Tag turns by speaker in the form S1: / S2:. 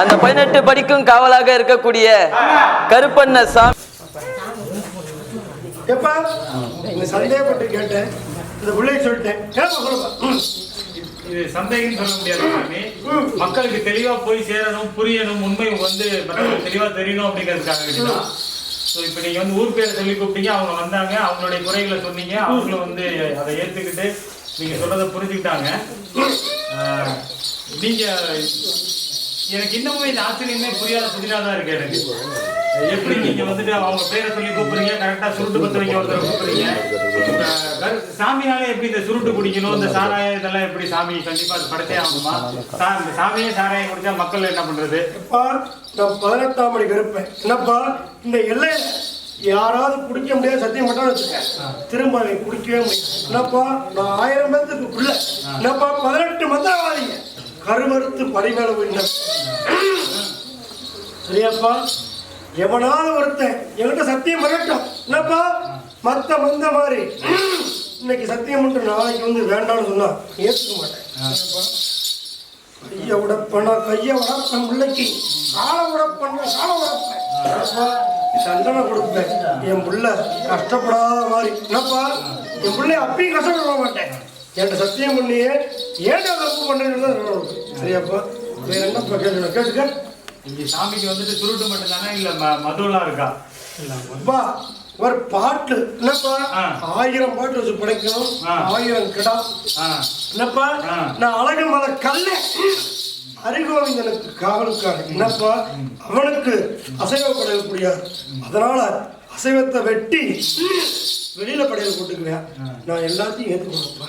S1: அந்த பதினெட்டு படிக்கும் காவலாக இருக்கக்கூடிய கருப்பண்ண சாமி.
S2: எப்பா? இந்த சந்தேகப்பட்டு கேட்டேன். இந்த பிள்ளைய சொல்லிட்டேன்.
S3: இது சந்தேகம் சொல்ல முடியாது சாமி. மக்களுக்கு தெளிவா போய் சேரணும் புரியணும் உண்மை வந்து மக்களுக்கு தெளிவா தெரியணும் அப்படிங்கிறதுக்காக ஸோ இப்போ நீங்க வந்து ஊர் பேரை சொல்லி கூப்பிட்டீங்க அவங்க வந்தாங்க அவங்களுடைய குறைகளை சொன்னீங்க அவங்களும் வந்து அதை ஏத்துக்கிட்டு நீங்க சொல்றதை புரிஞ்சுக்கிட்டாங்க. ஆஹ், நீங்க எனக்கு இன்னமும் இந்த ஆச்சரியமே புரியாத புதினா தான் இருக்கு எனக்கு. எப்படி நீங்க வந்துட்டு அவங்க பேரை சொல்லி கூப்பிடுறீங்க கரெக்டா சுருட்டு பத்து வைக்க ஒருத்தர் கூப்பிடுறீங்க? சாமியால எப்படி இந்த சுருட்டு குடிக்கணும் இந்த சாராயம் இதெல்லாம் எப்படி சாமி கண்டிப்பா ஆகணுமா சா- இந்த சாமியே சாராயம் குடிச்சா மக்கள் என்ன பண்றது?
S2: எப்பா நான் பதினெட்டாம் மணி கருப்பேன். என்னப்பா இந்த எல்லையில யாராவது குடிக்க முடியாது சத்தியம் மட்டும் வச்சுக்க திரும்ப அதை குடிக்கவே முடியாது. என்னப்பா நான் ஆயிரம் பேர்த்துக்கு பிள்ளை என்னப்பா பதினெட்டு மந்திரவாதிங்க. கருமறுத்து பரிமேல போயிட்டேன் சரியாப்பா எவனால ஒருத்தன் என்கிட்ட சத்தியம் பண்ணட்டும். என்னப்பா? மத்த மந்த மாதிரி. இன்னைக்கு சத்தியம் மட்டும் நாளைக்கு வந்து வேண்டாம்னு சொன்னா ஏற்றுக்க மாட்டேன். கைய உடப்பனா கைய உடப்பன் பிள்ளைக்கு. கால உடப்பன் கால உடப்பேன். என்னப்பா, தண்டனை கொடுப்பேன் என் புள்ள கஷ்டப்படாத மாதிரி. என்னப்பா? என் பிள்ளை அப்பயும் கஷ்டப்பட மாட்டேன். என்கிட்ட சத்தியம் பண்ணியே ஏன் தப்பு பண்ணேன்னு சரியாப்பா. வேற என்னப்பா கேட்டு கேட்டுக்க.
S3: இங்க சாமிக்கு வந்துட்டு சுருட்டு மட்டும் தானே? இல்ல ம- மதுலாம் இருக்கா?
S2: அப்பா ஒரு பாட்டு. என்னப்பா?
S3: ஆ.
S2: ஆயிரம் பாட்டு வச்சு படைக்கணும்.
S3: ஆ.
S2: ஆயிரம் கிடா.
S3: ஆ,
S2: என்னப்பா?
S3: ஆ.
S2: நான் அழகு மலை கல்ல. அரிகோவிந்தனுக்கு காவலுக்காக. என்னப்பா? அவனுக்கு அசைவப்படையல் முடியாது அதனால அசைவத்தை வெட்டி வெளியில படையல் போட்டுக்குவேன். நான் எல்லாத்தையும் ஏற்றுக்கணும்ப்பா